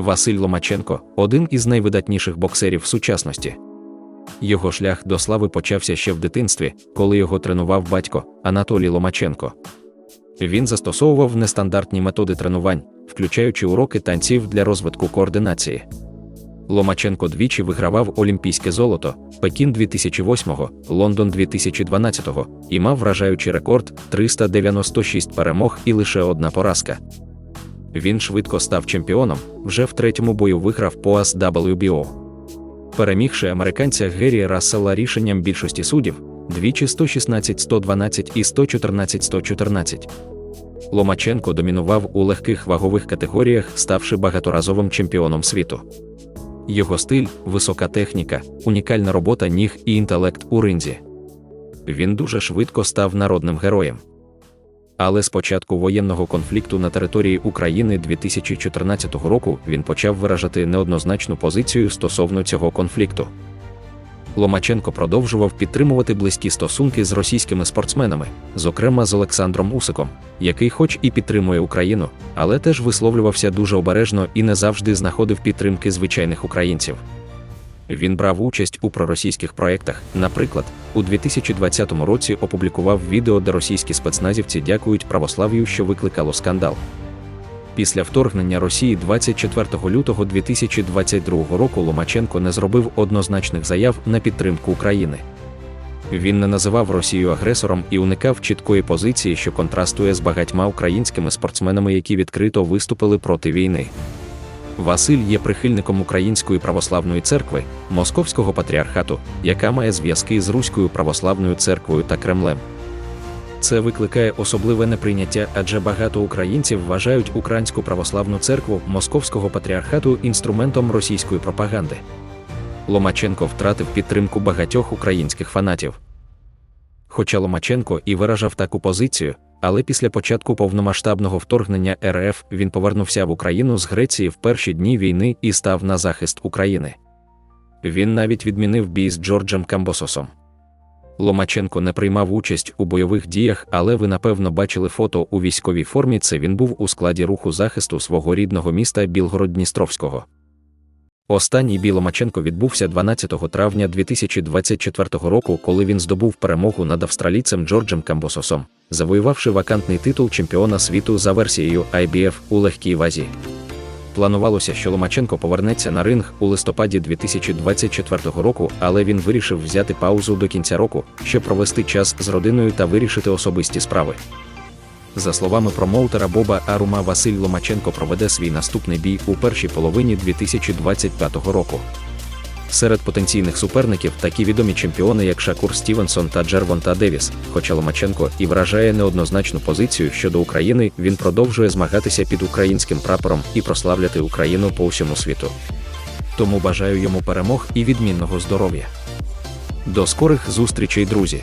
Василь Ломаченко один із найвидатніших боксерів сучасності. Його шлях до слави почався ще в дитинстві, коли його тренував батько Анатолій Ломаченко. Він застосовував нестандартні методи тренувань, включаючи уроки танців для розвитку координації. Ломаченко двічі вигравав олімпійське золото Пекін 2008, Лондон 2012 і мав вражаючий рекорд 396 перемог і лише одна поразка. Він швидко став чемпіоном, вже в третьому бою виграв пояс WBO. Перемігши американця Геррі Рассела рішенням більшості суддів, двічі 116-112 і 114-114. Ломаченко домінував у легких вагових категоріях, ставши багаторазовим чемпіоном світу. Його стиль, висока техніка, унікальна робота ніг і інтелект у ринзі. Він дуже швидко став народним героєм. Але з початку воєнного конфлікту на території України 2014 року він почав виражати неоднозначну позицію стосовно цього конфлікту. Ломаченко продовжував підтримувати близькі стосунки з російськими спортсменами, зокрема з Олександром Усиком, який, хоч і підтримує Україну, але теж висловлювався дуже обережно і не завжди знаходив підтримки звичайних українців. Він брав участь у проросійських проєктах. Наприклад, у 2020 році опублікував відео, де російські спецназівці дякують православ'ю, що викликало скандал. Після вторгнення Росії 24 лютого 2022 року Ломаченко не зробив однозначних заяв на підтримку України. Він не називав Росію агресором і уникав чіткої позиції, що контрастує з багатьма українськими спортсменами, які відкрито виступили проти війни. Василь є прихильником Української православної церкви, Московського патріархату, яка має зв'язки з Руською православною церквою та Кремлем. Це викликає особливе неприйняття, адже багато українців вважають Українську православну церкву Московського патріархату інструментом російської пропаганди. Ломаченко втратив підтримку багатьох українських фанатів. Хоча Ломаченко і виражав таку позицію, але після початку повномасштабного вторгнення РФ він повернувся в Україну з Греції в перші дні війни і став на захист України. Він навіть відмінив бій з Джорджем Камбососом. Ломаченко не приймав участь у бойових діях, але ви напевно бачили фото у військовій формі. Це він був у складі руху захисту свого рідного міста Білгород-Дністровського. Останній бій Ломаченко відбувся 12 травня 2024 року, коли він здобув перемогу над австралійцем Джорджем Камбососом, завоювавши вакантний титул чемпіона світу за версією IBF у легкій вазі. Планувалося, що Ломаченко повернеться на ринг у листопаді 2024 року, але він вирішив взяти паузу до кінця року, щоб провести час з родиною та вирішити особисті справи. За словами промоутера Боба Арума, Василь Ломаченко проведе свій наступний бій у першій половині 2025 року. Серед потенційних суперників такі відомі чемпіони, як Шакур Стівенсон та Джервонта Девіс. Хоча Ломаченко і вражає неоднозначну позицію щодо України, він продовжує змагатися під українським прапором і прославляти Україну по всьому світу. Тому бажаю йому перемог і відмінного здоров'я. До скорих зустрічей, друзі!